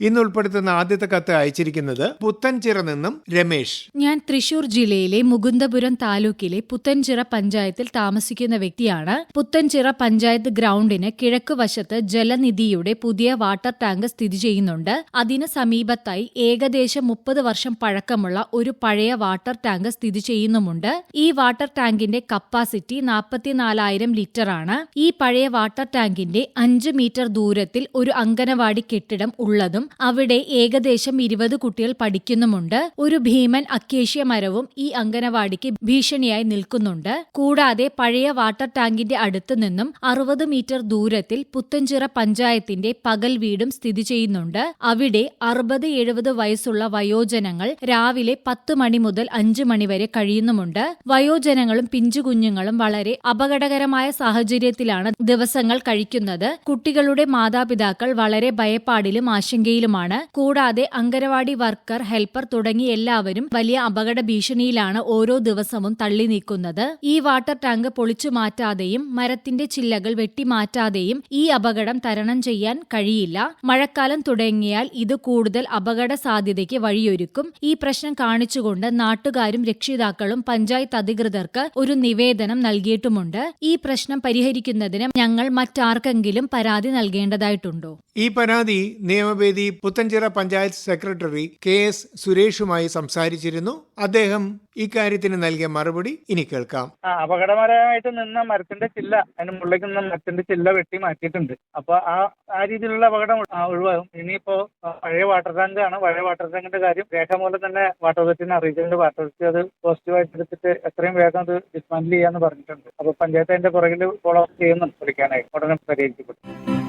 ഇന്ന് ഉൾപ്പെടുത്തുന്ന ആദ്യത്തെ കത്ത് അയച്ചിരിക്കുന്നത് പുത്തൻചിറ നിന്നും രമേശ്. ഞാൻ തൃശൂർ ജില്ലയിലെ മുകുന്ദപുരം താലൂക്കിലെ പുത്തൻചിറ പഞ്ചായത്തിൽ താമസിക്കുന്ന വ്യക്തിയാണ്. പുത്തൻചിറ പഞ്ചായത്ത് ഗ്രൗണ്ടിന് കിഴക്ക് വശത്ത് ജലനിധിയുടെ പുതിയ വാട്ടർ ടാങ്ക് സ്ഥിതി ചെയ്യുന്നുണ്ട്. അതിന് സമീപത്തായി ഏകദേശം മുപ്പത് വർഷം പഴക്കമുള്ള ഒരു പഴയ വാട്ടർ ടാങ്ക് സ്ഥിതി ചെയ്യുന്നുമുണ്ട്. ഈ വാട്ടർ ടാങ്കിന്റെ കപ്പാസിറ്റി നാൽപ്പത്തിനാലായിരം ലിറ്റർ ആണ്. ഈ പഴയ വാട്ടർ ടാങ്കിന്റെ അഞ്ച് മീറ്റർ ദൂരത്തിൽ ഒരു അംഗനവാടി കെട്ടിടം ഉള്ളതും അവിടെ ഏകദേശം ഇരുപത് കുട്ടികൾ പഠിക്കുന്നുമുണ്ട്. ഒരു ഭീമൻ അക്കേഷ്യ മരവും ഈ അങ്കനവാടിക്ക് ഭീഷണിയായി നിൽക്കുന്നുണ്ട്. കൂടാതെ പഴയ വാട്ടർ ടാങ്കിന്റെ അടുത്തു നിന്നും അറുപത് മീറ്റർ ദൂരത്തിൽ പുത്തഞ്ചിറ പഞ്ചായത്തിന്റെ പകൽ വീടും സ്ഥിതി ചെയ്യുന്നുണ്ട്. അവിടെ അറുപത് എഴുപത് വയസ്സുള്ള വയോജനങ്ങൾ രാവിലെ പത്ത് മണി മുതൽ അഞ്ചു മണി വരെ കഴിയുന്നുമുണ്ട്. വയോജനങ്ങളും പിഞ്ചുകുഞ്ഞുങ്ങളും വളരെ അപകടകരമായ സാഹചര്യത്തിലാണ് ദിവസങ്ങൾ കഴിക്കുന്നത്. കുട്ടികളുടെ മാതാപിതാക്കൾ വളരെ ഭയപ്പാടിലും ആശങ്കയിലുമാണ് കൂടാതെ അങ്കനവാടി വർക്കർ ഹെൽപ്പർ തുടങ്ങി എല്ലാവരും വലിയ അപകട ഭീഷണിയിലാണ് ഓരോ ദിവസവും തള്ളി നീക്കുന്നത്. ഈ വാട്ടർ ടാങ്ക് പൊളിച്ചു മാറ്റാതെയും മരത്തിന്റെ ചില്ലകൾ വെട്ടിമാറ്റാതെയും ഈ അപകടം തരണം ചെയ്യാൻ കഴിയില്ല. മഴക്കാലം തുടങ്ങിയാൽ ഇത് കൂടുതൽ അപകട സാധ്യതയ്ക്ക് വഴിയൊരുക്കും. ഈ പ്രശ്നം കാണിച്ചുകൊണ്ട് നാട്ടുകാരും രക്ഷിതാക്കളും പഞ്ചായത്ത് അധികൃതർക്ക് ഒരു നിവേദനം നൽകിയിട്ടുമുണ്ട്. ഈ പ്രശ്നം പരിഹരിക്കുന്നതിന് ഞങ്ങൾ മറ്റാർക്കെങ്കിലും പരാതി നൽകേണ്ടതായിട്ടുണ്ടോ? ഈ പരാതി നിയമവേദി Puthenchira panchayat secretary K S സുരേഷുമായി സംസാരിച്ചിരുന്നു. അദ്ദേഹം ഇക്കാര്യത്തിന് നൽകിയ മറുപടി ഇനി കേൾക്കാം. അപകടകരമായിട്ട് നിന്ന മരത്തിന്റെ ചില്ല അതിന് മുകളിലേക്ക് നിന്ന മരത്തിന്റെ ചില്ല വെട്ടി മാറ്റിയിട്ടുണ്ട്. അപ്പൊ ആ ആ രീതിയിലുള്ള അപകടം ഒഴിവാകും. ഇനിയിപ്പോ പഴയ വാട്ടർ ടാങ്ക് ആണ്. പഴയ വാട്ടർ ടാങ്കിന്റെ കാര്യം രേഖാമൂലം തന്നെ വാട്ടർ അതോറിറ്റിനെ അറിയിച്ചിട്ടുണ്ട്. വാട്ടർ അതോറിറ്റി അത് പോസിറ്റീവായിട്ട് എടുത്തിട്ട് എത്രയും വേഗം അത് ഡിസ്മാൻഡിൽ ചെയ്യാന്ന് പറഞ്ഞിട്ടുണ്ട്. അപ്പൊ പഞ്ചായത്ത് അതിന്റെ പുറകിൽ ഫോളോ അപ്പ് ചെയ്യുന്നുണ്ട്. വിളിക്കാനായി. ഉടനെ പരിഹരിക്കപ്പെടും.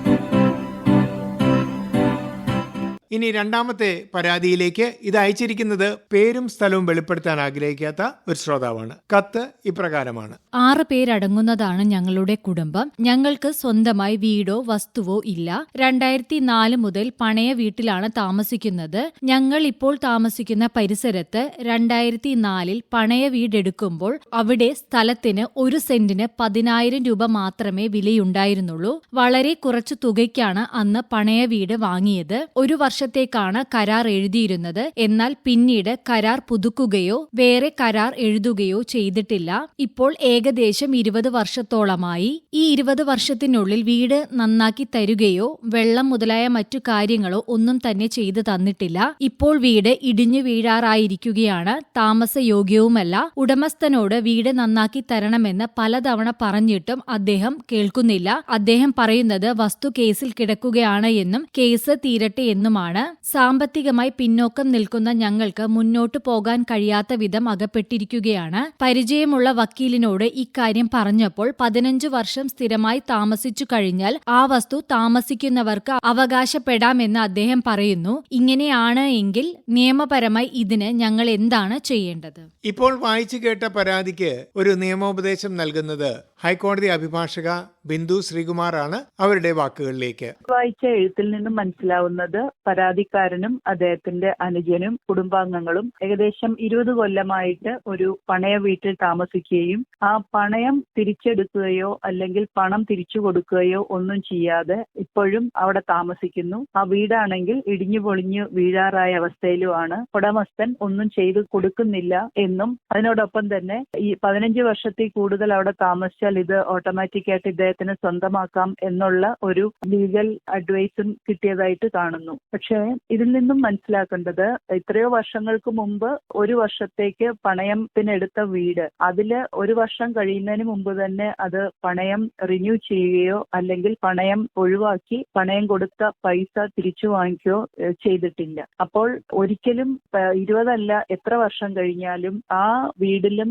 ഇനി രണ്ടാമത്തെ പരാതിയിലേക്ക് ഇത് അയച്ചിരിക്കുന്നത് പേരും സ്ഥലവും വെളിപ്പെടുത്താൻ ആഗ്രഹിക്കാത്ത ഒരു ശ്രോതാവാണ്. കത്ത് ഇപ്രകാരമാണ്. ആറ് പേരടങ്ങുന്നതാണ് ഞങ്ങളുടെ കുടുംബം. ഞങ്ങൾക്ക് സ്വന്തമായി വീടോ വസ്തുവോ ഇല്ല. രണ്ടായിരത്തി നാല് മുതൽ പണയ വീട്ടിലാണ് താമസിക്കുന്നത്. ഞങ്ങൾ ഇപ്പോൾ താമസിക്കുന്ന പരിസരത്ത് രണ്ടായിരത്തി നാലിൽ പണയ വീടെടുക്കുമ്പോൾ അവിടെ സ്ഥലത്തിന് ഒരു സെന്റിന് പതിനായിരം രൂപ മാത്രമേ വിലയുണ്ടായിരുന്നുള്ളൂ. വളരെ കുറച്ചു തുകയ്ക്കാണ് അന്ന് പണയ വീട് വാങ്ങിയത്. ഒരു വർഷത്തേക്കാണ് കരാർ എഴുതിയിരുന്നത്. എന്നാൽ പിന്നീട് കരാർ പുതുക്കുകയോ വേറെ കരാർ എഴുതുകയോ ചെയ്തിട്ടില്ല. ഇപ്പോൾ ഏകദേശം ഇരുപത് വർഷത്തോളമായി. ഈ ഇരുപത് വർഷത്തിനുള്ളിൽ വീട് നന്നാക്കി തരുകയോ വെള്ളം മുതലായ മറ്റു കാര്യങ്ങളോ ഒന്നും തന്നെ ചെയ്തു തന്നിട്ടില്ല. ഇപ്പോൾ വീട് ഇടിഞ്ഞു വീഴാറായിരിക്കുകയാണ്. താമസയോഗ്യവുമല്ല. ഉടമസ്ഥനോട് വീട് നന്നാക്കി തരണമെന്ന് പലതവണ പറഞ്ഞിട്ടും അദ്ദേഹം കേൾക്കുന്നില്ല. അദ്ദേഹം പറയുന്നത് വസ്തു കേസിൽ കിടക്കുകയാണ് എന്നും കേസ് തീരട്ടെ എന്നുമാണ്. സാമ്പത്തികമായി പിന്നോക്കം നിൽക്കുന്ന ഞങ്ങൾക്ക് മുന്നോട്ടു പോകാൻ കഴിയാത്ത വിധം അകപ്പെട്ടിരിക്കുകയാണ്. പരിചയമുള്ള വക്കീലിനോട് ഇക്കാര്യം പറഞ്ഞപ്പോൾ പതിനഞ്ചു വർഷം സ്ഥിരമായി താമസിച്ചു കഴിഞ്ഞാൽ ആ വസ്തു താമസിക്കുന്നവർക്ക് അവകാശപ്പെടാമെന്ന് അദ്ദേഹം പറയുന്നു. ഇങ്ങനെയാണ് എങ്കിൽ നിയമപരമായി ഇതിന് ഞങ്ങൾ എന്താണ് ചെയ്യേണ്ടത്? ഇപ്പോൾ വായിച്ചു കേട്ട പരാതിക്ക് ഒരു നിയമോപദേശം നൽകുന്നത് ഹൈക്കോടതി അഭിഭാഷക ബിന്ദു ശ്രീകുമാറാണ് അവരുടെ വാക്കുകളിലേക്ക്. വായിച്ച എഴുത്തിൽ നിന്നും മനസ്സിലാവുന്നത് പരാതിക്കാരനും അദ്ദേഹത്തിന്റെ അനുജനും കുടുംബാംഗങ്ങളും ഏകദേശം ഇരുപത് കൊല്ലമായിട്ട് ഒരു പണയ വീട്ടിൽ താമസിക്കുകയും ആ പണയം തിരിച്ചെടുക്കുകയോ അല്ലെങ്കിൽ പണം തിരിച്ചു കൊടുക്കുകയോ ഒന്നും ചെയ്യാതെ ഇപ്പോഴും അവിടെ താമസിക്കുന്നു. ആ വീടാണെങ്കിൽ ഇടിഞ്ഞു പൊളിഞ്ഞു വീഴാറായ അവസ്ഥയിലുമാണ്. ഉടമസ്ഥൻ ഒന്നും ചെയ്തു കൊടുക്കുന്നില്ല എന്നും അതിനോടൊപ്പം തന്നെ ഈ പതിനഞ്ച് വർഷത്തിൽ കൂടുതൽ അവിടെ താമസിച്ചാൽ ഇത് ഓട്ടോമാറ്റിക്കായിട്ട് ഇദ്ദേഹത്തിന് സ്വന്തമാക്കാം എന്നുള്ള ഒരു ലീഗൽ അഡ്വൈസും കിട്ടിയതായിട്ട് കാണുന്നു. പക്ഷേ ഇതിൽ നിന്നും മനസ്സിലാക്കേണ്ടത് എത്രയോ വർഷങ്ങൾക്ക് മുമ്പ് ഒരു വർഷത്തേക്ക് പണയത്തിനെടുത്ത വീട്. അതിൽ ഒരു വർഷം കഴിയുന്നതിന് മുമ്പ് തന്നെ അത് പണയം റിന്യൂ ചെയ്യുകയോ അല്ലെങ്കിൽ പണയം ഒഴിവാക്കി പണയം കൊടുത്ത പൈസ തിരിച്ചു വാങ്ങിക്കുകയോ ചെയ്തിട്ടില്ല. അപ്പോൾ ഒരിക്കലും ഇരുപതല്ല എത്ര വർഷം കഴിഞ്ഞാലും ആ വീടിലും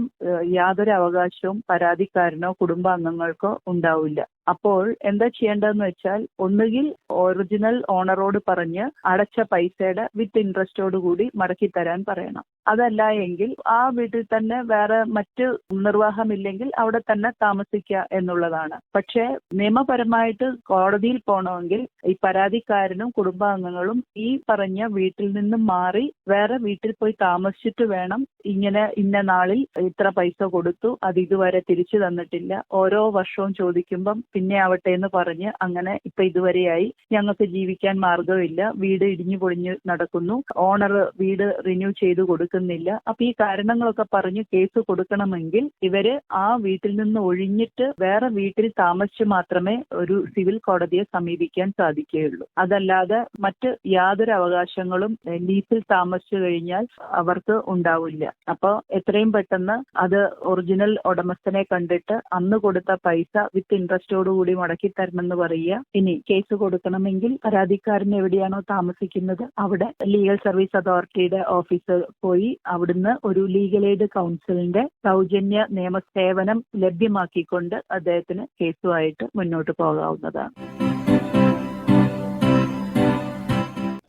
യാതൊരു അവകാശവും പരാതിക്കാരനോ കുടുംബാംഗങ്ങൾക്കോ ഉണ്ടാവില്ല. അപ്പോൾ എന്താ ചെയ്യേണ്ടതെന്ന് വെച്ചാൽ ഒന്നുകിൽ ഒറിജിനൽ ഓണറോട് പറഞ്ഞ് അടച്ച പൈസയുടെ വിത്ത് ഇൻട്രസ്റ്റോട് കൂടി മടക്കി തരാൻ പറയണം. അതല്ല എങ്കിൽ ആ വീട്ടിൽ തന്നെ വേറെ മറ്റ് നിർവാഹമില്ലെങ്കിൽ അവിടെ തന്നെ താമസിക്കുക എന്നുള്ളതാണ്. പക്ഷേ നിയമപരമായിട്ട് കോടതിയിൽ പോകണമെങ്കിൽ ഈ പരാതിക്കാരനും കുടുംബാംഗങ്ങളും ഈ പറഞ്ഞ വീട്ടിൽ നിന്ന് മാറി വേറെ വീട്ടിൽ പോയി താമസിച്ചിട്ട് വേണം ഇങ്ങനെ ഇന്ന നാളിൽ ഇത്ര പൈസ കൊടുത്തു അത് ഇതുവരെ തിരിച്ചു തന്നിട്ടില്ല. ഓരോ വർഷവും ചോദിക്കുമ്പം പിന്നെ ആവട്ടെ എന്ന് പറഞ്ഞ് അങ്ങനെ ഇപ്പൊ ഇതുവരെയായി ഞങ്ങൾക്ക് ജീവിക്കാൻ മാർഗമില്ല വീട് ഇടിഞ്ഞു പൊളിഞ്ഞു നടക്കുന്നു. ഓണർ വീട് റിന്യൂ ചെയ്തു കൊടുക്കുന്നില്ല. അപ്പൊ ഈ കാരണങ്ങളൊക്കെ പറഞ്ഞ് കേസ് കൊടുക്കണമെങ്കിൽ ഇവർ ആ വീട്ടിൽ നിന്ന് ഒഴിഞ്ഞിട്ട് വേറെ വീട്ടിൽ താമസിച്ച് മാത്രമേ ഒരു സിവിൽ കോടതിയെ സമീപിക്കാൻ സാധിക്കുകയുള്ളൂ. അതല്ലാതെ മറ്റ് യാതൊരു അവകാശങ്ങളും ലീസിൽ താമസിച്ചു കഴിഞ്ഞാൽ അവർക്ക് ഉണ്ടാവില്ല. അപ്പോൾ എത്രയും പെട്ടെന്ന് അത് ഒറിജിനൽ ഉടമസ്ഥനെ കണ്ടിട്ട് അന്ന് കൊടുത്ത പൈസ വിത്ത് ഇൻട്രസ്റ്റോട് കൂടി മടക്കി തരണമെന്ന് പറയുക. ഇനി കേസ് കൊടുക്കണമെങ്കിൽ പരാതിക്കാരൻ എവിടെയാണോ താമസിക്കുന്നത് അവിടെ ലീഗൽ സർവീസ് അതോറിറ്റിയുടെ ഓഫീസർ പോയി അവിടുന്ന് ഒരു ലീഗൽ എയ്ഡ് കൗൺസിലിന്റെ സൗജന്യ നിയമസേവനം ലഭ്യമാക്കിക്കൊണ്ട് അദ്ദേഹത്തിന് കേസുമായിട്ട് മുന്നോട്ട് പോകാവുന്നതാണ്.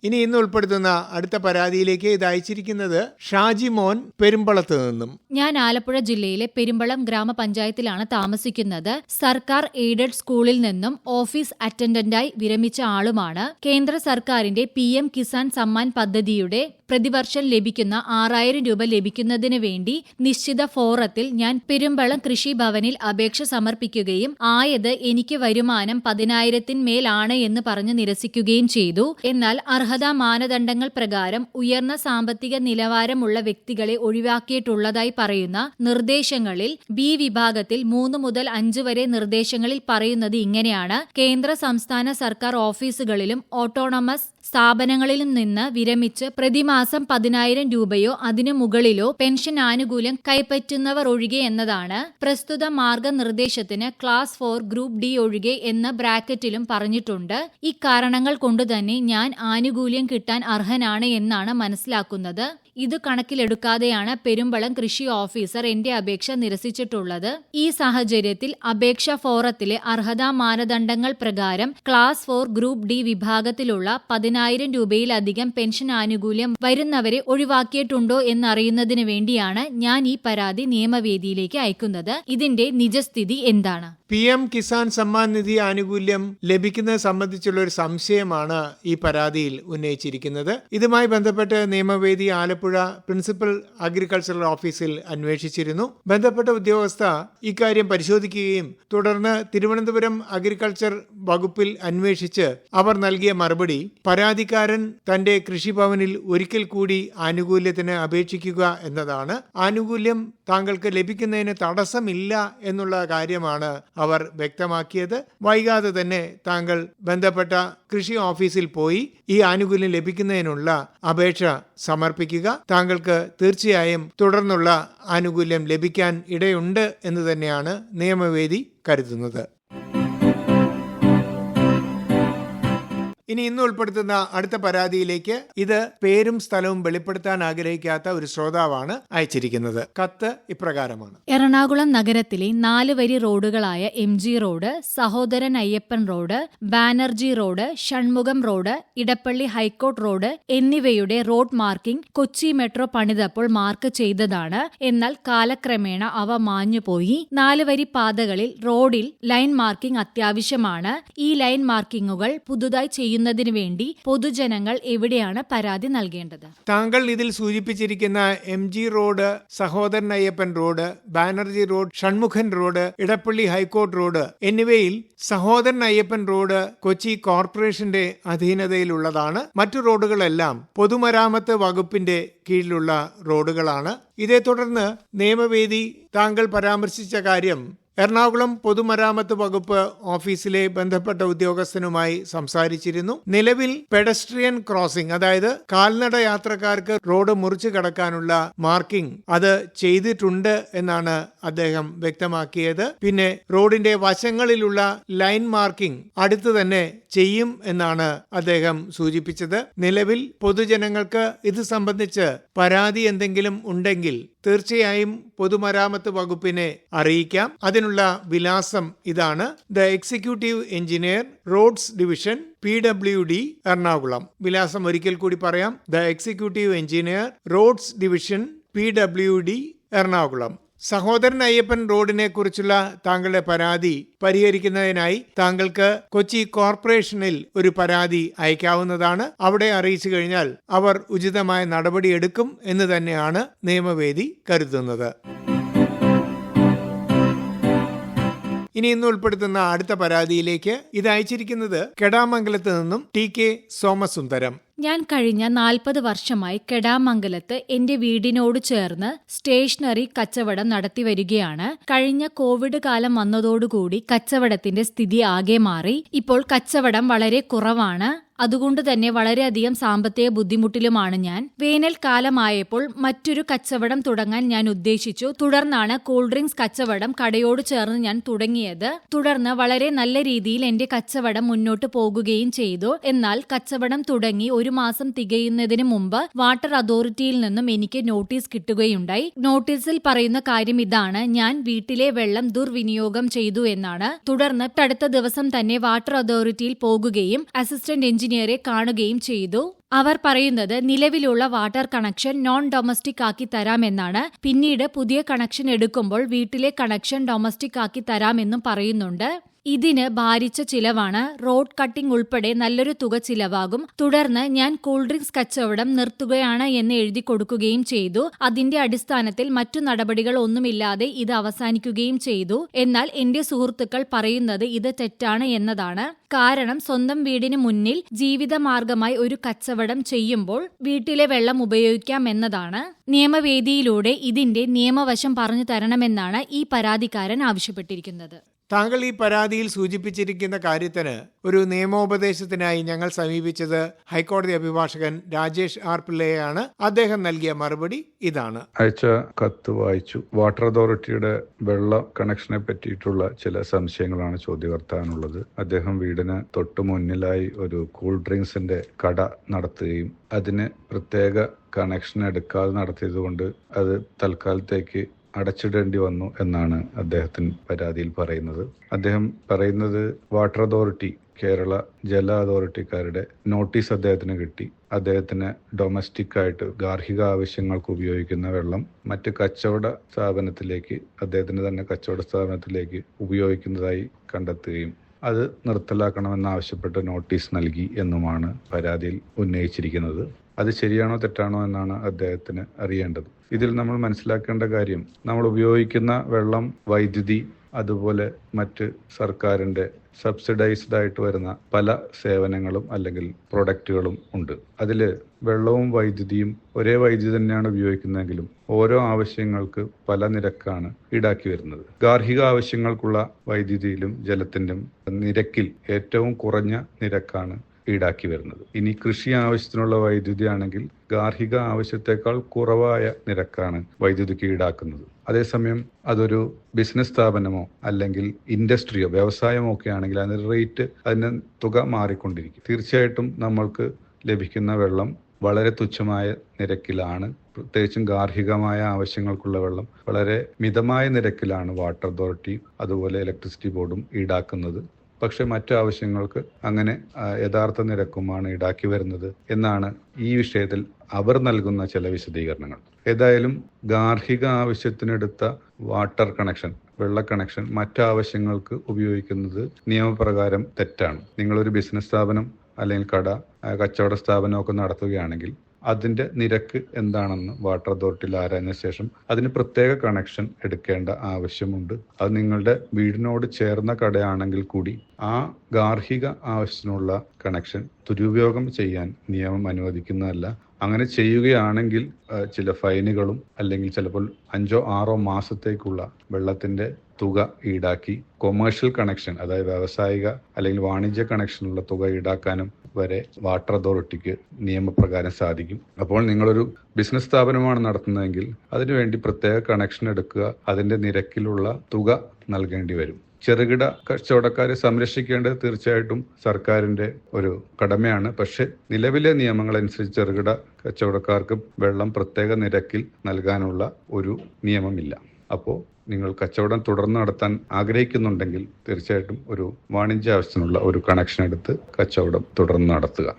ഇനി ഇന്ന് ഉൾപ്പെടുത്തുന്ന അടുത്ത പരാതിയിലേക്ക് ഇത് അയച്ചിരിക്കുന്നത് ഷാജി മോൻ പെരുമ്പളത്ത് നിന്നും. ഞാൻ ആലപ്പുഴ ജില്ലയിലെ പെരുമ്പളം ഗ്രാമപഞ്ചായത്തിലാണ് താമസിക്കുന്നത്. സർക്കാർ എയ്ഡഡ് സ്കൂളിൽ നിന്നും ഓഫീസ് അറ്റൻഡന്റായി വിരമിച്ച ആളുമാണ് കേന്ദ്ര സർക്കാരിന്റെ പി കിസാൻ സമ്മാൻ പദ്ധതിയുടെ പ്രതിവർഷം ലഭിക്കുന്ന ആറായിരം രൂപ ലഭിക്കുന്നതിന് വേണ്ടി നിശ്ചിത ഫോറത്തിൽ ഞാൻ പെരുമ്പളം കൃഷി ഭവനിൽ അപേക്ഷ സമർപ്പിക്കുകയും ആയത് എനിക്ക് വരുമാനം പതിനായിരത്തിന്മേലാണ് എന്ന് പറഞ്ഞ് നിരസിക്കുകയും ചെയ്തു. എന്നാൽ അർഹതാ മാനദണ്ഡങ്ങൾ പ്രകാരം ഉയർന്ന സാമ്പത്തിക നിലവാരമുള്ള വ്യക്തികളെ ഒഴിവാക്കിയിട്ടുള്ളതായി പറയുന്ന നിർദ്ദേശങ്ങളിൽ ബി വിഭാഗത്തിൽ മൂന്ന് മുതൽ അഞ്ച് വരെ നിർദ്ദേശങ്ങളിൽ പറയുന്നത് ഇങ്ങനെയാണ്. കേന്ദ്ര സംസ്ഥാന സർക്കാർ ഓഫീസുകളിലും ഓട്ടോണമസ് സ്ഥാപനങ്ങളിലും നിന്ന് വിരമിച്ച് പ്രതിമാസം പതിനായിരം രൂപയോ അതിനു മുകളിലോ പെൻഷൻ ആനുകൂല്യം കൈപ്പറ്റുന്നവർ ഒഴികെ എന്നതാണ് പ്രസ്തുത മാർഗനിർദ്ദേശത്തിന് ക്ലാസ് ഫോർ ഗ്രൂപ്പ് ഡി ഒഴികെ എന്ന ബ്രാക്കറ്റിലും പറഞ്ഞിട്ടുണ്ട്. ഇക്കാരണങ്ങൾ കൊണ്ടുതന്നെ ഞാൻ ആനുകൂല്യം കിട്ടാൻ അർഹനാണ് എന്നാണ് മനസ്സിലാക്കുന്നത്. ഇത് കണക്കിലെടുക്കാതെയാണ് പെരുമ്പളം കൃഷി ഓഫീസർ എന്റെ അപേക്ഷ നിരസിച്ചിട്ടുള്ളത്. ഈ സാഹചര്യത്തിൽ അപേക്ഷ ഫോറത്തിലെ അർഹതാ മാനദണ്ഡങ്ങൾ പ്രകാരം ക്ലാസ് ഫോർ ഗ്രൂപ്പ് ഡി വിഭാഗത്തിലുള്ള പതിനായിരം രൂപയിലധികം പെൻഷൻ ആനുകൂല്യം വരുന്നവരെ ഒഴിവാക്കിയിട്ടുണ്ടോ എന്നറിയുന്നതിന് വേണ്ടിയാണ് ഞാൻ ഈ പരാതി നിയമവേദിയിലേക്ക് അയക്കുന്നത്. ഇതിന്റെ നിജസ്ഥിതി എന്താണ്? പി എം കിസാൻ സമ്മാൻ നിധി ആനുകൂല്യം ലഭിക്കുന്നത് സംബന്ധിച്ചുള്ള ഒരു സംശയമാണ് ഈ പരാതിയിൽ ഉന്നയിച്ചിരിക്കുന്നത്. ഇതുമായി ബന്ധപ്പെട്ട് നിയമവേദി ആലപ്പുഴ പ്രിൻസിപ്പൽ അഗ്രികൾച്ചറൽ ഓഫീസിൽ അന്വേഷിച്ചിരുന്നു. ബന്ധപ്പെട്ട ഉദ്യോഗസ്ഥ ഇക്കാര്യം പരിശോധിക്കുകയും തുടർന്ന് തിരുവനന്തപുരം അഗ്രികൾച്ചർ വകുപ്പിൽ അന്വേഷിച്ച് അവർ നൽകിയ മറുപടി പരാതിക്കാരൻ തന്റെ കൃഷിഭവനിൽ ഒരിക്കൽ കൂടി ആനുകൂല്യത്തിന് അപേക്ഷിക്കുക എന്നതാണ്. ആനുകൂല്യം താങ്കൾക്ക് ലഭിക്കുന്നതിന് തടസ്സമില്ല എന്നുള്ള കാര്യമാണ് അവർ വ്യക്തമാക്കിയത്. വൈകാതെ തന്നെ താങ്കൾ ബന്ധപ്പെട്ട കൃഷി ഓഫീസിൽ പോയി ഈ ആനുകൂല്യം ലഭിക്കുന്നതിനുള്ള അപേക്ഷ സമർപ്പിക്കുക. താങ്കൾക്ക് തീർച്ചയായും തുടർന്നുള്ള ആനുകൂല്യം ലഭിക്കാൻ ഇടയുണ്ട് എന്ന് തന്നെയാണ് നിയമവേദി കരുതുന്നത്. ഇനി ഇന്ന് ഉൾപ്പെടുത്തുന്ന അടുത്ത പരാതിയിലേക്ക് ഇത് പേരും സ്ഥലവും വെളിപ്പെടുത്താൻ ആഗ്രഹിക്കാത്ത ഒരു ശ്രോതാവാണ് അയച്ചിരിക്കുന്നത്. കത്ത് ഇപ്രകാരമാണ്. എറണാകുളം നഗരത്തിലെ നാല് വരി റോഡുകളായ M G road Sahodaran Ayyappan road Banerji road Shanmugham road Edappally high court road എന്നിവയുടെ റോഡ് മാർക്കിംഗ് കൊച്ചി മെട്രോ പണിതപ്പോൾ മാർക്ക് ചെയ്തതാണ്. എന്നാൽ കാലക്രമേണ അവ മാഞ്ഞുപോയി നാല് വരി പാതകളിൽ റോഡിൽ ലൈൻ മാർക്കിംഗ് അത്യാവശ്യമാണ്. ഈ ലൈൻ മാർക്കിങ്ങുകൾ പുതുതായി ചെയ്യുന്നതിന് വേണ്ടി പൊതുജനങ്ങൾ എവിടെയാണ് പരാതി നൽകേണ്ടത്? താങ്കൾ ഇതിൽ സൂചിപ്പിച്ചിരിക്കുന്ന M G road Sahodaran Ayyappan road Banerji road Shanmughan road Edappally high court road എന്നിവയിൽ സഹോദരൻ അയ്യപ്പൻ റോഡ് കൊച്ചി കോർപ്പറേഷന്റെ അധീനതയിലുള്ളതാണ്. മറ്റു റോഡുകളെല്ലാം പൊതുമരാമത്ത് വകുപ്പിന്റെ കീഴിലുള്ള റോഡുകളാണ്. ഇതേ തുടർന്ന് നിയമവേദി താങ്കൾ പരാമർശിച്ച കാര്യം എറണാകുളം പൊതുമരാമത്ത് വകുപ്പ് ഓഫീസിലെ ബന്ധപ്പെട്ട ഉദ്യോഗസ്ഥനുമായി സംസാരിച്ചിരുന്നു. നിലവിൽ പെഡസ്ട്രിയൻ ക്രോസിംഗ് അതായത് കാൽനട യാത്രക്കാർക്ക് റോഡ് മുറിച്ചു കടക്കാനുള്ള മാർക്കിംഗ് അത് ചെയ്തിട്ടുണ്ട് എന്നാണ് അദ്ദേഹം വ്യക്തമാക്കിയത്. പിന്നെ റോഡിന്റെ വശങ്ങളിലുള്ള ലൈൻ മാർക്കിംഗ് അടുത്ത് തന്നെ ചെയ്യും എന്നാണ് അദ്ദേഹം സൂചിപ്പിച്ചത്. നിലവിൽ പൊതുജനങ്ങൾക്ക് ഇത് സംബന്ധിച്ച് പരാതി എന്തെങ്കിലും ഉണ്ടെങ്കിൽ തീർച്ചയായും പൊതുമരാമത്ത് വകുപ്പിനെ അറിയിക്കാം. അതിനുള്ള വിലാസം ഇതാണ്. The executive engineer roads division P W D Ernakulam. വിലാസം ഒരിക്കൽ കൂടി പറയാം. The executive engineer roads division P W D Ernakulam. Sahodaran Ayyappan റോഡിനെ കുറിച്ചുള്ള താങ്കളുടെ പരാതി പരിഹരിക്കുന്നതിനായി താങ്കൾക്ക് കൊച്ചി കോർപ്പറേഷനിൽ ഒരു പരാതി അയക്കാവുന്നതാണ്. അവിടെ അറിയിച്ചു കഴിഞ്ഞാൽ അവർ ഉചിതമായ നടപടിയെടുക്കും എന്ന് തന്നെയാണ് നിയമവേദി കരുതുന്നത്. ഇനി ഇന്ന് ഉൾപ്പെടുത്തുന്ന അടുത്ത പരാതിയിലേക്ക് ഇത് അയച്ചിരിക്കുന്നത് കെടാമംഗലത്ത് നിന്നും ടി കെ സോമസുന്ദരം. ഞാൻ കഴിഞ്ഞ നാൽപ്പത് വർഷമായി കെടാമംഗലത്ത് എന്റെ വീടിനോട് ചേർന്ന് സ്റ്റേഷനറി കച്ചവടം നടത്തി വരികയാണ്. കഴിഞ്ഞ കോവിഡ് കാലം വന്നതോടുകൂടി കച്ചവടത്തിന്റെ സ്ഥിതി ആകെ മാറി. ഇപ്പോൾ കച്ചവടം വളരെ കുറവാണ്. അതുകൊണ്ട് തന്നെ വളരെയധികം സാമ്പത്തിക ബുദ്ധിമുട്ടിലുമാണ് ഞാൻ. വേനൽക്കാലമായപ്പോൾ മറ്റൊരു കച്ചവടം തുടങ്ങാൻ ഞാൻ ഉദ്ദേശിച്ചു. തുടർന്നാണ് കൂൾ ഡ്രിങ്ക്സ് കച്ചവടം കടയോട് ചേർന്ന് ഞാൻ തുടങ്ങിയത്. തുടർന്ന് വളരെ നല്ല രീതിയിൽ എന്റെ കച്ചവടം മുന്നോട്ട് പോകുകയും ചെയ്തു. എന്നാൽ കച്ചവടം തുടങ്ങി ഒരു മാസം തികയുന്നതിന് മുമ്പ് വാട്ടർ അതോറിറ്റിയിൽ നിന്നും എനിക്ക് നോട്ടീസ് കിട്ടുകയുണ്ടായി. നോട്ടീസിൽ പറയുന്ന കാര്യം ഇതാണ്. ഞാൻ വീട്ടിലെ വെള്ളം ദുർവിനിയോഗം ചെയ്തു എന്നാണ്. തുടർന്ന് അടുത്ത ദിവസം തന്നെ വാട്ടർ അതോറിറ്റിയിൽ പോകുകയും അസിസ്റ്റന്റ് എഞ്ചിനീയറെ കാണുകയും ചെയ്തു. അവർ പറയുന്നത് നിലവിലുള്ള വാട്ടർ കണക്ഷൻ നോൺ ഡൊമസ്റ്റിക് ആക്കി തരാമെന്നാണ് പിന്നീട് പുതിയ കണക്ഷൻ എടുക്കുമ്പോൾ വീട്ടിലെ കണക്ഷൻ ഡൊമസ്റ്റിക് ആക്കി തരാമെന്നും പറയുന്നുണ്ട്. ഇതിന് ഭാരിച്ച ചിലവാണ് റോഡ് കട്ടിംഗ് ഉൾപ്പെടെ നല്ലൊരു തുക ചിലവാകും. തുടർന്ന് ഞാൻ കൂൾ ഡ്രിങ്ക്സ് കച്ചവടം നിർത്തുകയാണ് എന്ന് എഴുതി കൊടുക്കുകയും ചെയ്തു. അതിന്റെ അടിസ്ഥാനത്തിൽ മറ്റു നടപടികൾ ഒന്നുമില്ലാതെ ഇത് അവസാനിക്കുകയും ചെയ്തു. എന്നാൽ എന്റെ സുഹൃത്തുക്കൾ പറയുന്നത് ഇത് തെറ്റാണ് എന്നതാണ്. കാരണം സ്വന്തം വീടിന് മുന്നിൽ ജീവിതമാർഗമായി ഒരു കച്ചവടം ചെയ്യുമ്പോൾ വീട്ടിലെ വെള്ളം ഉപയോഗിക്കാം എന്നതാണ്. നിയമവേദിയിലൂടെ ഇതിന്റെ നിയമവശം പറഞ്ഞു തരണമെന്നാണ് ഈ പരാതിക്കാരൻ ആവശ്യപ്പെട്ടിരിക്കുന്നത്. താങ്കൾ ഈ പരാതിയിൽ സൂചിപ്പിച്ചിരിക്കുന്ന കാര്യത്തിന് ഒരു നിയമോപദേശത്തിനായി ഞങ്ങൾ സമീപിച്ചത് ഹൈക്കോടതി അഭിഭാഷകൻ രാജേഷ് ആർ പിള്ളയെയാണ്. അദ്ദേഹം നൽകിയ മറുപടി ഇതാണ്. അയച്ച കത്ത് വായിച്ചു. വാട്ടർ അതോറിറ്റിയുടെ വെള്ള കണക്ഷനെ പറ്റിയിട്ടുള്ള ചില സംശയങ്ങളാണ് ചോദ്യകർത്താനുള്ളത് അദ്ദേഹം വീടിന് തൊട്ടു മുന്നിലായി ഒരു കൂൾ ഡ്രിങ്ക്സിന്റെ കട നടത്തുകയും അതിന് പ്രത്യേക കണക്ഷൻ എടുക്കാതെ നടത്തിയതുകൊണ്ട് അത് തൽക്കാലത്തേക്ക് അടച്ചിടേണ്ടി വന്നു എന്നാണ് അദ്ദേഹത്തിന് പരാതിയിൽ പറയുന്നത്. അദ്ദേഹം പറയുന്നത് വാട്ടർ അതോറിറ്റി കേരള ജല അതോറിറ്റിക്കാരുടെ നോട്ടീസ് അദ്ദേഹത്തിന് കിട്ടി. അദ്ദേഹത്തിന് ഡൊമസ്റ്റിക് ആയിട്ട് ഗാർഹിക ആവശ്യങ്ങൾക്ക് ഉപയോഗിക്കുന്ന വെള്ളം മറ്റ് കച്ചവട സ്ഥാപനത്തിലേക്ക് അദ്ദേഹത്തിന് തന്നെ കച്ചവട സ്ഥാപനത്തിലേക്ക് ഉപയോഗിക്കുന്നതായി കണ്ടെത്തുകയും അത് നിർത്തലാക്കണമെന്നാവശ്യപ്പെട്ട് നോട്ടീസ് നൽകി എന്നുമാണ് പരാതിയിൽ ഉന്നയിച്ചിരിക്കുന്നത്. അത് ശരിയാണോ തെറ്റാണോ എന്നാണ് അദ്ദേഹത്തിന് അറിയേണ്ടത്. ഇതിൽ നമ്മൾ മനസ്സിലാക്കേണ്ട കാര്യം നമ്മൾ ഉപയോഗിക്കുന്ന വെള്ളം വൈദ്യുതി അതുപോലെ മറ്റ് സർക്കാരിന്റെ സബ്സിഡൈസ്ഡ് ആയിട്ട് വരുന്ന പല സേവനങ്ങളും അല്ലെങ്കിൽ പ്രൊഡക്റ്റുകളും ഉണ്ട്. അതിൽ വെള്ളവും വൈദ്യുതിയും ഒരേ വൈദ്യുതി തന്നെയാണ് ഉപയോഗിക്കുന്നതെങ്കിലും ഓരോ ആവശ്യങ്ങൾക്ക് പല നിരക്കാണ് ഈടാക്കി വരുന്നത്. ഗാർഹിക ആവശ്യങ്ങൾക്കുള്ള വൈദ്യുതിയിലും ജലത്തിന്റെയും നിരക്കിൽ ഏറ്റവും കുറഞ്ഞ നിരക്കാണ് ഈടാക്കി വരുന്നത്. ഇനി കൃഷി ആവശ്യത്തിനുള്ള വൈദ്യുതി ആണെങ്കിൽ ഗാർഹിക ആവശ്യത്തെക്കാൾ കുറവായ നിരക്കാണ് വൈദ്യുതിക്ക് ഈടാക്കുന്നത്. അതേസമയം അതൊരു ബിസിനസ് സ്ഥാപനമോ അല്ലെങ്കിൽ ഇൻഡസ്ട്രിയോ വ്യവസായമോ ഒക്കെ ആണെങ്കിൽ അതിന്റെ റേറ്റ് അതിന് തുക മാറിക്കൊണ്ടിരിക്കും. തീർച്ചയായിട്ടും നമ്മൾക്ക് ലഭിക്കുന്ന വെള്ളം വളരെ തുച്ഛമായ നിരക്കിലാണ്. പ്രത്യേകിച്ചും ഗാർഹികമായ ആവശ്യങ്ങൾക്കുള്ള വെള്ളം വളരെ മിതമായ നിരക്കിലാണ് വാട്ടർ അതോറിറ്റി അതുപോലെ ഇലക്ട്രിസിറ്റി ബോർഡും ഈടാക്കുന്നത്. പക്ഷെ മറ്റു ആവശ്യങ്ങൾക്ക് അങ്ങനെ യഥാർത്ഥ നിരക്കുമാണ് ഈടാക്കി വരുന്നത് എന്നാണ് ഈ വിഷയത്തിൽ അവർ നൽകുന്ന ചില വിശദീകരണങ്ങൾ. ഏതായാലും ഗാർഹിക ആവശ്യത്തിനെടുത്ത വാട്ടർ കണക്ഷൻ വെള്ള കണക്ഷൻ മറ്റു ആവശ്യങ്ങൾക്ക് ഉപയോഗിക്കുന്നത് നിയമപ്രകാരം തെറ്റാണ്. നിങ്ങളൊരു ബിസിനസ് സ്ഥാപനം അല്ലെങ്കിൽ കട കച്ചവട സ്ഥാപനമൊക്കെ നടത്തുകയാണെങ്കിൽ അതിന്റെ നിരക്ക് എന്താണെന്ന് വാട്ടർ അതോറിറ്റിയിൽ ആരാഞ്ഞ ശേഷം അതിന് പ്രത്യേക കണക്ഷൻ എടുക്കേണ്ട ആവശ്യമുണ്ട്. അത് നിങ്ങളുടെ വീടിനോട് ചേർന്ന കടയാണെങ്കിൽ കൂടി ആ ഗാർഹിക ആവശ്യത്തിനുള്ള കണക്ഷൻ ദുരുപയോഗം ചെയ്യാൻ നിയമം അനുവദിക്കുന്നതല്ല. അങ്ങനെ ചെയ്യുകയാണെങ്കിൽ ചില ഫൈനുകളും അല്ലെങ്കിൽ ചിലപ്പോൾ അഞ്ചോ ആറോ മാസത്തേക്കുള്ള വെള്ളത്തിന്റെ തുക ഈടാക്കി കൊമേഴ്ഷ്യൽ കണക്ഷൻ അതായത് വ്യാവസായിക അല്ലെങ്കിൽ വാണിജ്യ കണക്ഷനുള്ള തുക ഈടാക്കാനും വരെ വാട്ടർ അതോറിറ്റിക്ക് നിയമപ്രകാരം സാധിക്കും. അപ്പോൾ നിങ്ങളൊരു ബിസിനസ് സ്ഥാപനമാണ് നടത്തുന്നതെങ്കിൽ അതിനുവേണ്ടി പ്രത്യേക കണക്ഷൻ എടുക്കുക അതിന്റെ നിരക്കിലുള്ള തുക നൽകേണ്ടി വരും. ചെറുകിട കച്ചവടക്കാരെ സംരക്ഷിക്കേണ്ടത് തീർച്ചയായിട്ടും സർക്കാരിന്റെ ഒരു കടമയാണ്. പക്ഷെ നിലവിലെ നിയമങ്ങൾ അനുസരിച്ച് ചെറുകിട കച്ചവടക്കാർക്ക് വെള്ളം പ്രത്യേക നിരക്കിൽ നൽകാനുള്ള ഒരു നിയമമില്ല. അപ്പോൾ നിങ്ങൾ കച്ചവടം തുടർന്ന് നടത്താൻ ആഗ്രഹിക്കുന്നുണ്ടെങ്കിൽ തീർച്ചയായിട്ടും ഒരു വാണിജ്യ ആവശ്യത്തിനുള്ള ഒരു കണക്ഷൻ എടുത്ത് കച്ചവടം തുടർന്ന് നടത്തുക.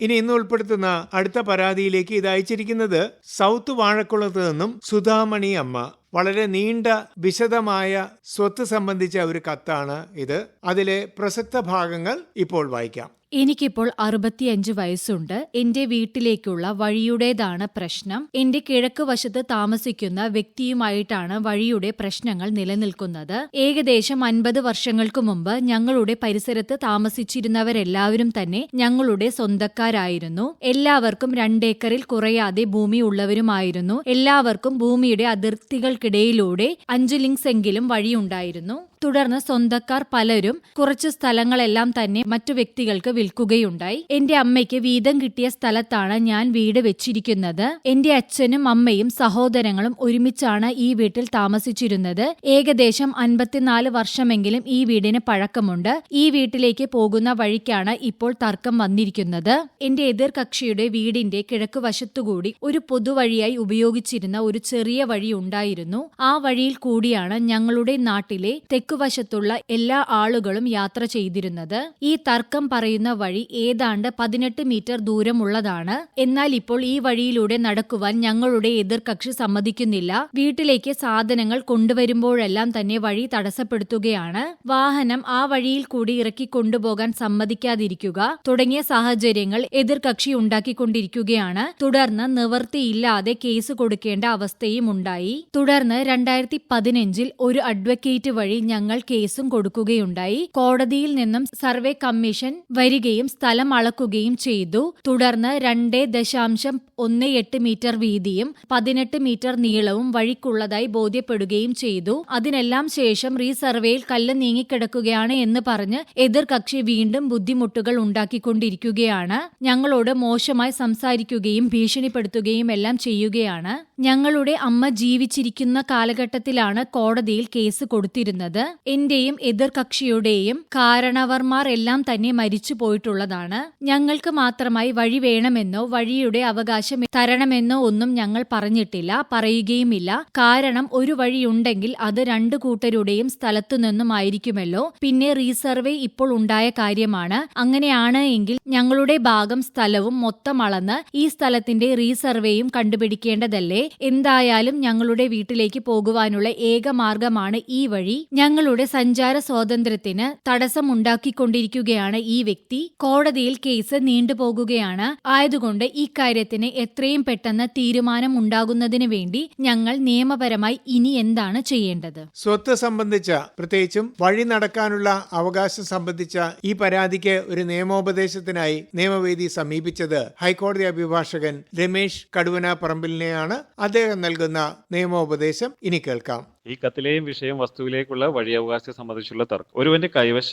ഇനി ഇന്ന് ഉൾപ്പെടുത്തുന്ന അടുത്ത പരാതിയിലേക്ക് ഇത് അയച്ചിരിക്കുന്നത് സൗത്ത് വാഴക്കുളത്ത് നിന്നും സുധാമണി അമ്മ. വളരെ നീണ്ട വിശദമായ സ്വത്ത് സംബന്ധിച്ച ഒരു കത്താണ് ഇത്. അതിലെ പ്രസക്ത ഭാഗങ്ങൾ ഇപ്പോൾ വായിക്കാം. എനിക്കിപ്പോൾ അറുപത്തിയഞ്ച് വയസ്സുണ്ട്. എന്റെ വീട്ടിലേക്കുള്ള വഴിയുടേതാണ് പ്രശ്നം. എന്റെ കിഴക്ക് വശത്ത് താമസിക്കുന്ന വ്യക്തിയുമായിട്ടാണ് വഴിയുടെ പ്രശ്നങ്ങൾ നിലനിൽക്കുന്നത്. ഏകദേശം അൻപത് വർഷങ്ങൾക്കു മുമ്പ് ഞങ്ങളുടെ പരിസരത്ത് താമസിച്ചിരുന്നവരെല്ലാവരും തന്നെ ഞങ്ങളുടെ സ്വന്തക്കാരായിരുന്നു. എല്ലാവർക്കും രണ്ടേക്കറിൽ കുറയാതെ ഭൂമി ഉള്ളവരുമായിരുന്നു. എല്ലാവർക്കും ഭൂമിയുടെ അതിർത്തികൾക്കിടയിലൂടെ അഞ്ചു ലിങ്സ് എങ്കിലും വഴിയുണ്ടായിരുന്നു. തുടർന്ന് സ്വന്തക്കാർ പലരും കുറച്ച് സ്ഥലങ്ങളെല്ലാം തന്നെ മറ്റു വ്യക്തികൾക്ക് വിൽക്കുകയുണ്ടായി. എന്റെ അമ്മയ്ക്ക് വീതം കിട്ടിയ സ്ഥലത്താണ് ഞാൻ വീട് വെച്ചിരിക്കുന്നത്. എന്റെ അച്ഛനും അമ്മയും സഹോദരങ്ങളും ഒരുമിച്ചാണ് ഈ വീട്ടിൽ താമസിച്ചിരുന്നത്. ഏകദേശം അൻപത്തിനാല് വർഷമെങ്കിലും ഈ വീടിന് പഴക്കമുണ്ട്. ഈ വീട്ടിലേക്ക് പോകുന്ന വഴിക്കാണ് ഇപ്പോൾ തർക്കം വന്നിരിക്കുന്നത്. എന്റെ എതിർ കക്ഷിയുടെ വീടിന്റെ കിഴക്ക് വശത്തുകൂടി ഒരു പൊതുവഴിയായി ഉപയോഗിച്ചിരുന്ന ഒരു ചെറിയ വഴി ഉണ്ടായിരുന്നു. ആ വഴിയിൽ കൂടിയാണ് ഞങ്ങളുടെ നാട്ടിലെ തെക്കുവശത്തുള്ള എല്ലാ ആളുകളും യാത്ര ചെയ്തിരുന്നത്. ഈ തർക്കം പറയുന്ന വഴി ഏതാണ്ട് പതിനെട്ട് മീറ്റർ ദൂരമുള്ളതാണ്. എന്നാൽ ഇപ്പോൾ ഈ വഴിയിലൂടെ നടക്കുവാൻ ഞങ്ങളുടെ എതിർകക്ഷി സമ്മതിക്കുന്നില്ല. വീട്ടിലേക്ക് സാധനങ്ങൾ കൊണ്ടുവരുമ്പോഴെല്ലാം തന്നെ വഴി തടസ്സപ്പെടുത്തുകയാണ്. വാഹനം ആ വഴിയിൽ കൂടി ഇറക്കി കൊണ്ടുപോകാൻ സമ്മതിക്കാതിരിക്കുക തുടങ്ങിയ സാഹചര്യങ്ങൾ എതിർകക്ഷി ഉണ്ടാക്കിക്കൊണ്ടിരിക്കുകയാണ്. തുടർന്ന് നിവർത്തിയില്ലാതെ കേസ് കൊടുക്കേണ്ട അവസ്ഥയും ഉണ്ടായി. തുടർന്ന് രണ്ടായിരത്തി പതിനഞ്ചിൽ ഒരു അഡ്വക്കേറ്റ് വഴി ഞങ്ങൾ കേസും കൊടുക്കുകയുണ്ടായി. കോടതിയിൽ നിന്നും സർവേ കമ്മീഷൻ വരികയും സ്ഥലം അളക്കുകയും ചെയ്തു. തുടർന്ന് രണ്ട് ദശാംശം ഒന്ന് എട്ട് മീറ്റർ വീതിയും പതിനെട്ട് മീറ്റർ നീളവും വഴിക്കുള്ളതായി ബോധ്യപ്പെടുകയും ചെയ്തു. അതിനെല്ലാം ശേഷം റീസർവേയിൽ കല്ല് നീങ്ങിക്കിടക്കുകയാണ് എന്ന് പറഞ്ഞ് എതിർകക്ഷി വീണ്ടും ബുദ്ധിമുട്ടുകൾ ഉണ്ടാക്കിക്കൊണ്ടിരിക്കുകയാണ്. ഞങ്ങളോട് മോശമായി സംസാരിക്കുകയും ഭീഷണിപ്പെടുത്തുകയും എല്ലാം ചെയ്യുകയാണ്. ഞങ്ങളുടെ അമ്മ ജീവിച്ചിരിക്കുന്ന കാലഘട്ടത്തിലാണ് കോടതിയിൽ കേസ് കൊടുത്തിരുന്നത്. എന്റെയും എതിർകക്ഷിയുടെയും കാരണവർമാർ എല്ലാം തന്നെ മരിച്ചു പോയിട്ടുള്ളതാണ്. ഞങ്ങൾക്ക് മാത്രമായി വഴി വേണമെന്നോ വഴിയുടെ അവകാശം തരണമെന്നോ ഒന്നും ഞങ്ങൾ പറഞ്ഞിട്ടില്ല പറയുകയുമില്ല. കാരണം ഒരു വഴിയുണ്ടെങ്കിൽ അത് രണ്ടു കൂട്ടരുടെയും സ്ഥലത്തു നിന്നും ആയിരിക്കുമല്ലോ പിന്നെ റീസർവേ ഇപ്പോൾ ഉണ്ടായ കാര്യമാണ്. അങ്ങനെയാണ് എങ്കിൽ ഞങ്ങളുടെ ഭാഗം സ്ഥലവും മൊത്തം അളന്ന് ഈ സ്ഥലത്തിന്റെ റീസർവേയും കണ്ടുപിടിക്കേണ്ടതല്ലേ? എന്തായാലും ഞങ്ങളുടെ വീട്ടിലേക്ക് പോകുവാനുള്ള ഏക മാർഗമാണ് ഈ വഴി. ഞങ്ങളുടെ സഞ്ചാര സ്വാതന്ത്ര്യത്തിന് തടസ്സമുണ്ടാക്കിക്കൊണ്ടിരിക്കുകയാണ് ഈ വ്യക്തി. കോടതിയിൽ കേസ് നീണ്ടുപോകുകയാണ്. ആയതുകൊണ്ട് ഇക്കാര്യത്തിന് എത്രയും പെട്ടെന്ന് തീരുമാനം ഉണ്ടാകുന്നതിന് വേണ്ടി ഞങ്ങൾ നിയമപരമായി ഇനി എന്താണ് ചെയ്യേണ്ടത്? സ്വത്ത് സംബന്ധിച്ച പ്രത്യേകിച്ചും വഴി നടക്കാനുള്ള അവകാശം സംബന്ധിച്ച ഈ പരാതിക്ക് ഒരു നിയമോപദേശത്തിനായി നിയമവേദി സമീപിച്ചത് ഹൈക്കോടതി അഭിഭാഷകൻ രമേശ് കടുവന പറമ്പിലിനെയാണ് അദ്ദേഹം നൽകുന്ന നിയമോപദേശം ഇനി കേൾക്കാം. ഈ കത്തിലെയും വിഷയം വസ്തുവിലേക്കുള്ള വഴിയവകാശത്തെ സംബന്ധിച്ചുള്ള തർക്കം. ഒരുവന്റെ കൈവശ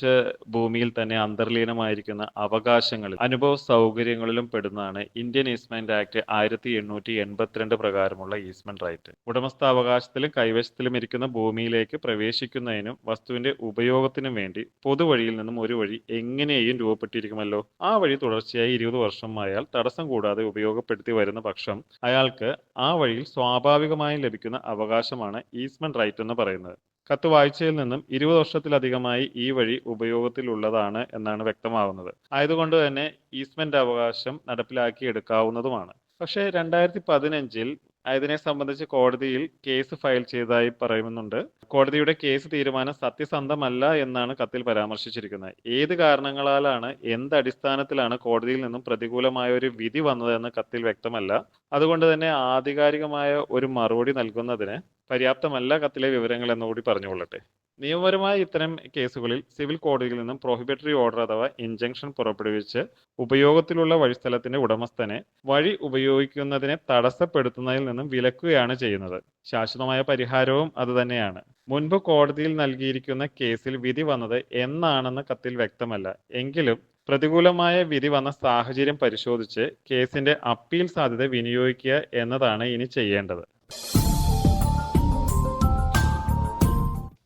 ഭൂമിയിൽ തന്നെ അന്തർലീനമായിരിക്കുന്ന അവകാശങ്ങളിൽ അനുഭവ സൗകര്യങ്ങളിലും പെടുന്നതാണ് ഇന്ത്യൻ ഈസ്മെന്റ് ആക്ട് ആയിരത്തി എണ്ണൂറ്റി എൺപത്തിരണ്ട് പ്രകാരമുള്ള ഈസ്മെന്റ് റൈറ്റ്. ഉടമസ്ഥാവകാശത്തിലും കൈവശത്തിലും ഇരിക്കുന്ന ഭൂമിയിലേക്ക് പ്രവേശിക്കുന്നതിനും വസ്തുവിന്റെ ഉപയോഗത്തിനും വേണ്ടി പൊതുവഴിയിൽ നിന്നും ഒരു വഴി എങ്ങനെയും രൂപപ്പെട്ടിരിക്കുമല്ലോ? ആ വഴി തുടർച്ചയായി ഇരുപത് വർഷമായാൽ തടസ്സം കൂടാതെ ഉപയോഗപ്പെടുത്തി വരുന്ന പക്ഷം അയാൾക്ക് ആ വഴിയിൽ സ്വാഭാവികമായും ലഭിക്കുന്ന അവകാശമാണ് ഈസ്മെന്റ് എന്ന് പറയുന്നത്. കത്ത് വായിച്ചതിൽ നിന്നും ഇരുപത് വർഷത്തിലധികമായി ഈ വഴി ഉപയോഗത്തിലുള്ളതാണ് എന്നാണ് വ്യക്തമാവുന്നത്. ആയതുകൊണ്ട് തന്നെ ഈസ്മെന്റ് അവകാശം നടപ്പിലാക്കി എടുക്കാവുന്നതുമാണ് പക്ഷേ രണ്ടായിരത്തി പതിനഞ്ചിൽ ഇതിനെ സംബന്ധിച്ച് കോടതിയിൽ കേസ് ഫയൽ ചെയ്തതായി പറയുന്നുണ്ട്. കോടതിയുടെ കേസ് തീരുമാനം സത്യസന്ധമല്ല എന്നാണ് കത്തിൽ പരാമർശിച്ചിരിക്കുന്നത്. ഏത് കാരണങ്ങളാലാണ് എന്ത് അടിസ്ഥാനത്തിലാണ് കോടതിയിൽ നിന്നും പ്രതികൂലമായ ഒരു വിധി വന്നതെന്ന് കത്തിൽ വ്യക്തമല്ല. അതുകൊണ്ട് തന്നെ ആധികാരികമായ ഒരു മറുപടി നൽകുന്നതിന് പര്യാപ്തമല്ല കത്തിലെ വിവരങ്ങൾ എന്നുകൂടി പറഞ്ഞുകൊള്ളട്ടെ. നിയമപരമായ ഇത്തരം കേസുകളിൽ സിവിൽ കോടതിയിൽ നിന്നും പ്രോഹിബിറ്ററി ഓർഡർ അഥവാ ഇഞ്ചക്ഷൻ പുറപ്പെടുവിച്ച് ഉപയോഗത്തിലുള്ള വഴിസ്ഥലത്തിന്റെ ഉടമസ്ഥനെ വഴി ഉപയോഗിക്കുന്നതിനെ തടസ്സപ്പെടുത്തുന്നതിൽ നിന്നും വിലക്കുകയാണ് ചെയ്യുന്നത്. ശാശ്വതമായ പരിഹാരവും അതുതന്നെയാണ് മുൻപ് കോടതിയിൽ നൽകിയിരിക്കുന്ന കേസിൽ വിധി വന്നത് എന്നാണെന്ന് കത്തിൽ വ്യക്തമല്ല. എങ്കിലും പ്രതികൂലമായ വിധി വന്ന സാഹചര്യം പരിശോധിച്ച് കേസിന്റെ അപ്പീൽ സാധ്യത വിനിയോഗിക്കുക എന്നതാണ് ഇനി ചെയ്യേണ്ടത്.